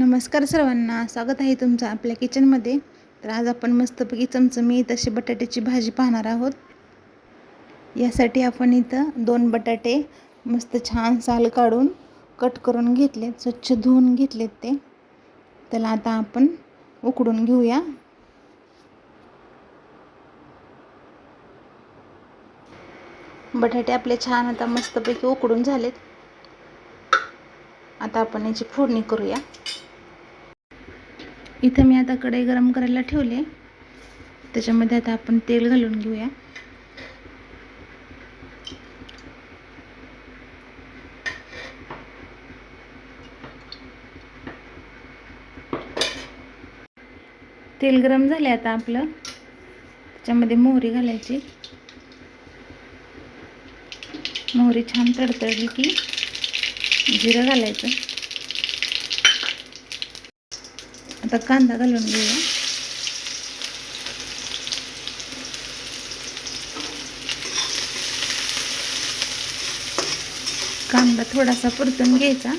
नमस्कार सर्वांना स्वागत आहे तुमचं आपल्या किचनमध्ये. तर आज आपण मस्तपैकी चमचमीत अशी बटाट्याची भाजी पाहणार आहोत. यासाठी आपण इथं दोन बटाटे मस्त छान साल काढून कट करून घेतलेत स्वच्छ धुवून घेतलेत ते. त्याला आता आपण उकडून घेऊया. बटाटे आपले छान आता मस्तपैकी उकडून झालेत. आता आपण याची फोडणी करूया. इथं मी आता कढई गरम करायला ठेवले त्याच्यामध्ये आता आपण तेल घालून घेऊया. तेल गरम झाले आता आपलं. त्याच्यामध्ये मोहरी घालायची. मोहरी छान तडतडली की जिरं घालायचं. आता कांदा घालून घेऊया कांदा थोडासा परतून घ्यायचा.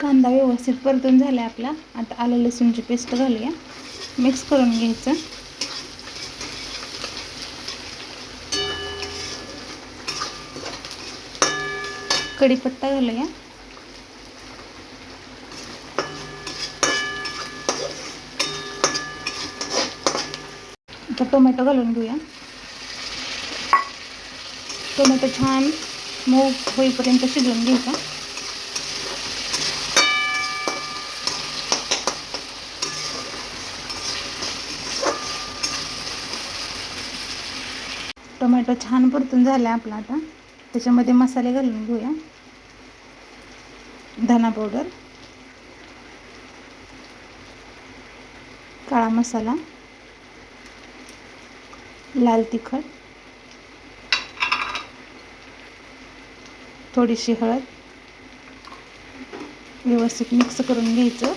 कांदा व्यवस्थित परतून झाला आपला. आता आलं लसूणची पेस्ट घालूया. मिक्स करून घ्यायचं. कढीपत्ता घालूया. आता टोमॅटो घालून घेऊया. टोमॅटो छान मऊ होईपर्यंत शिजवून घ्यायचा. टोमॅटो छान परतून झाला आपला आता. त्याच्यामध्ये मसाले घालून घेऊया. धना पावडर काळा मसाला लाल तिखट थोडीशी हळद व्यवस्थित मिक्स करून घ्यायचं.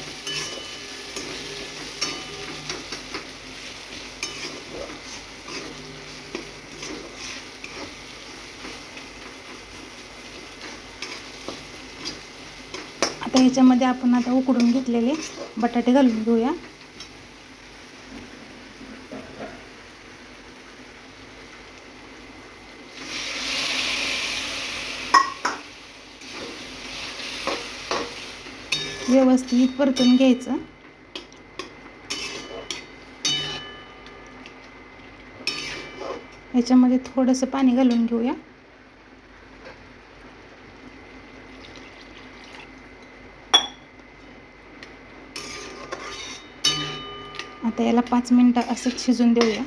आता ह्याच्यामध्ये आपण आता उकडून घेतलेले बटाटे घालून घेऊया. व्यवस्थित परतून घ्यायचं. ह्याच्यामध्ये थोडंसं पाणी घालून घेऊया. आता याला पाच मिनटं असंच शिजून देऊया.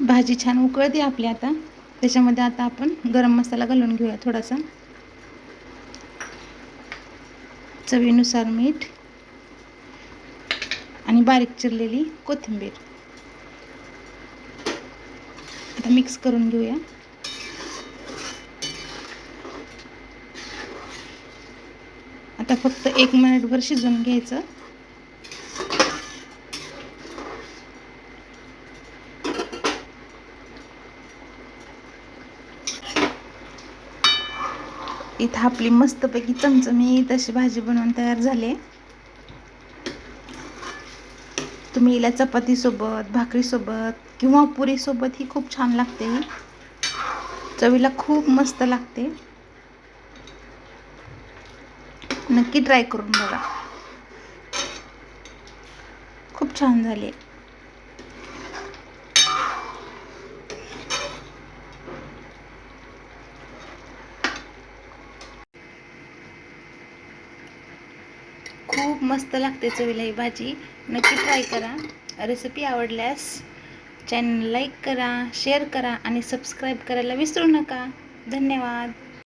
भाजी छान उकळते आपली आता. त्याच्यामध्ये आता आपण गरम मसाला घालून घेऊया थोडासा. चवीनुसार मीठ आणि बारीक चिरलेली कोथिंबीर. आता मिक्स करून घेऊया. आता फक्त एक मिनिटभर शिजवून घ्यायचं. इथं आपली मस्तपैकी चमचमी तशी भाजी बनवून तयार झाली तुम्ही हिला चपातीसोबत भाकरीसोबत किंवा पुरीसोबत ही खूप छान लागते चवीला खूप मस्त लागते. नक्की ट्राय करून बघा. खूप छान झाली. खूप मस्त लागते चवीला ही भाजी. नक्की ट्राय करा. रेसिपी आवडल्यास चॅनल लाईक करा शेअर करा आणि सबस्क्राईब करायला विसरू नका. धन्यवाद.